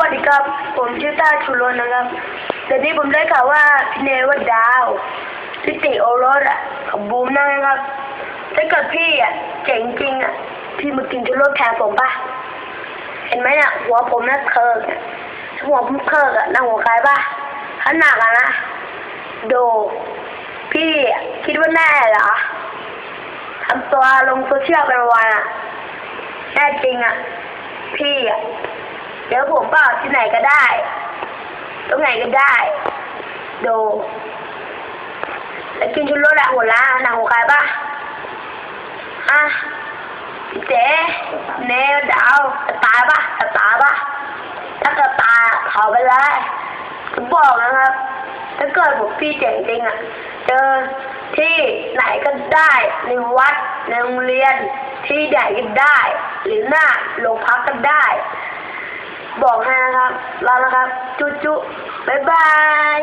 วัสดีครับ ผมชื่อต้าชูรนนะครับแต่นี้ผมได้ข่าวว่าพี่เนว่าดาวพี่ติโอรสอะกับบูมนะครับถ้าเกิดพี่อะเจ๋งจริงอะพี่มากินชูรสแทนผมปะเห็นไหมเนี่ยหัวผมน่ะเคิร์กอะหัวผมเคิร์กอะนั่งหัวใครปะขนาดอะนะโด พี่คิดว่าแน่เหรอทำตัวลงโซเชียลเป็นวันอะแน่จริงอะ พี่อะ เดี๋ยวผมเปล่าที่ไหนก็ได้ ตรงไหนก็ได้ดูแล้วกินชุดรถอะหัวล้านหนังหัวใครปะอะเจ๊เนวดาวจะตายปะจะตายปะถ้าเกิดตายเผาไปเลยผมบอกนะครับ ถ้าเกิดผมพี่เจ๋งจริงอะเจอที่ไหนก็ได้ในวัดในโรงเรียนที่ใดก็ได้ หรือหน้าโรงพักก็ได้ บอกให้นะครับลาแล้วครับ จุ๊จุ๊บ๊ายบาย